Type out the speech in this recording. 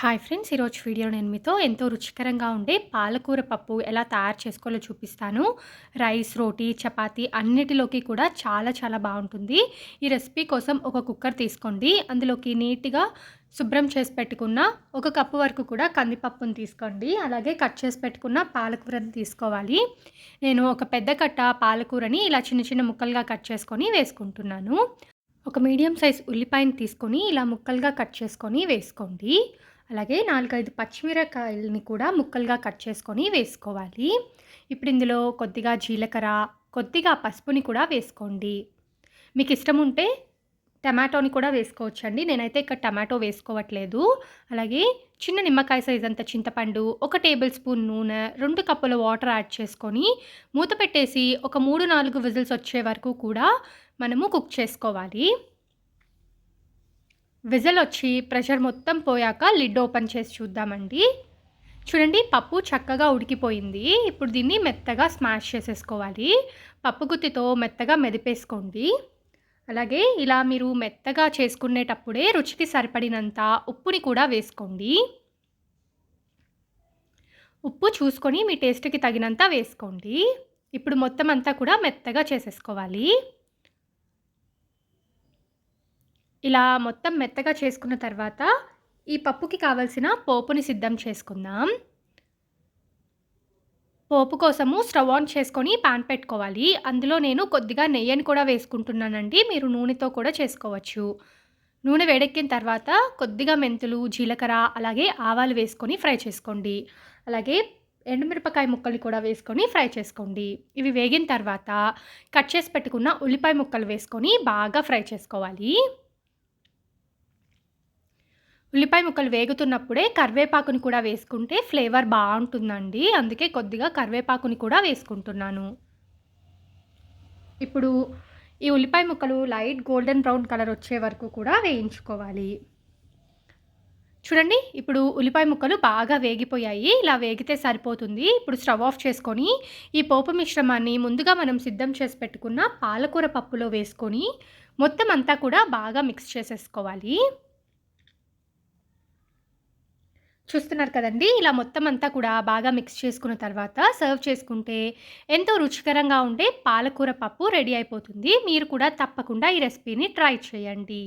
Hi friends ఈరోజు video నేను మీతో ఎంతో రుచికరంగా ఉండే పాలకూర పప్పు ఎలా తయారు చేసుకోవాలో చూపిస్తాను. రైస్ రోటీ చపాతి అన్నిటిలోకి కూడా చాలా చాలా బాగుంటుంది. ఈ రెసిపీ కోసం ఒక కుక్కర్ తీసుకోండి. అందులోకి నీట్గా శుభ్రం చేసి పెట్టుకున్న ఒక కప్పు వరకు కూడా కందిపప్పును తీసుకోండి. అలాగే కట్ చేసి పెట్టుకున్న పాలకూరని తీసుకోవాలి. నేను ఒక పెద్ద కట్ట పాలకూరని ఇలా చిన్న చిన్న ముక్కలుగా కట్ చేసుకొని వేసుకుంటున్నాను. ఒక మీడియం సైజ్ ఉల్లిపాయని తీసుకొని ఇలా ముక్కలుగా కట్ చేసుకొని వేసుకోండి. అలాగే నాలుగైదు పచ్చిమిరకాయలని కూడా ముక్కలుగా కట్ చేసుకొని వేసుకోవాలి. ఇప్పుడు ఇందులో కొద్దిగా జీలకర్ర కొద్దిగా పసుపుని కూడా వేసుకోండి. మీకు ఇష్టం ఉంటే టమాటోని కూడా వేసుకోవచ్చండి. నేనైతే ఇక్కడ టమాటో వేసుకోవట్లేదు. అలాగే చిన్న నిమ్మకాయ సైజ్ అంత చింతపండు ఒక టేబుల్ స్పూన్ నూనె రెండు కప్పుల వాటర్ యాడ్ చేసుకొని మూత పెట్టేసి ఒక మూడు నాలుగు విజిల్స్ వచ్చే వరకు కూడా మనము కుక్ చేసుకోవాలి. విజల్ వచ్చి ప్రెషర్ మొత్తం పోయాక లిడ్ ఓపెన్ చేసి చూద్దామండి. చూడండి పప్పు చక్కగా ఉడికిపోయింది. ఇప్పుడు దీన్ని మెత్తగా స్మాష్ చేసేసుకోవాలి. పప్పు గుత్తితో మెత్తగా మెదిపేసుకోండి. అలాగే ఇలా మీరు మెత్తగా చేసుకునేటప్పుడే రుచికి సరిపడినంత ఉప్పుని కూడా వేసుకోండి. ఉప్పు చూసుకొని మీ టేస్ట్కి తగినంత వేసుకోండి. ఇప్పుడు మొత్తం అంతా కూడా మెత్తగా చేసేసుకోవాలి. ఇలా మొత్తం మెత్తగా చేసుకున్న తర్వాత ఈ పప్పుకి కావలసిన పోపుని సిద్ధం చేసుకుందాం. పోపు కోసము స్టవ్ ఆన్ చేసుకొని పాన్ పెట్టుకోవాలి. అందులో నేను కొద్దిగా నెయ్యిని కూడా వేసుకుంటున్నానండి. మీరు నూనెతో కూడా చేసుకోవచ్చు. నూనె వేడెక్కిన తర్వాత కొద్దిగా మెంతులు జీలకర్ర అలాగే ఆవాలు వేసుకొని ఫ్రై చేసుకోండి. అలాగే ఎండుమిరపకాయ ముక్కలు కూడా వేసుకొని ఫ్రై చేసుకోండి. ఇవి వేగిన తర్వాత కట్ చేసి పెట్టుకున్న ఉల్లిపాయ ముక్కలు వేసుకొని బాగా ఫ్రై చేసుకోవాలి. ఉల్లిపాయ ముక్కలు వేగుతున్నప్పుడే కరివేపాకుని కూడా వేసుకుంటే ఫ్లేవర్ బాగుంటుందండి. అందుకే కొద్దిగా కరివేపాకుని కూడా వేసుకుంటున్నాను. ఇప్పుడు ఈ ఉల్లిపాయ ముక్కలు లైట్ గోల్డెన్ బ్రౌన్ కలర్ వచ్చే వరకు కూడా వేయించుకోవాలి. చూడండి ఇప్పుడు ఉల్లిపాయ ముక్కలు బాగా వేగిపోయాయి. ఇలా వేగితే సరిపోతుంది. ఇప్పుడు స్టవ్ ఆఫ్ చేసుకొని ఈ పోపు మిశ్రమాన్ని ముందుగా మనం సిద్ధం చేసి పెట్టుకున్న పాలకూర పప్పులో వేసుకొని మొత్తం అంతా కూడా బాగా మిక్స్ చేసేసుకోవాలి. చూస్తున్నారు కదండి. ఇలా మొత్తం అంతా కూడా బాగా మిక్స్ చేసుకున్న తర్వాత సర్వ్ చేసుకుంటే ఎంతో రుచికరంగా ఉండే పాలకూర పప్పు రెడీ అయిపోతుంది. మీరు కూడా తప్పకుండా ఈ రెసిపీని ట్రై చేయండి.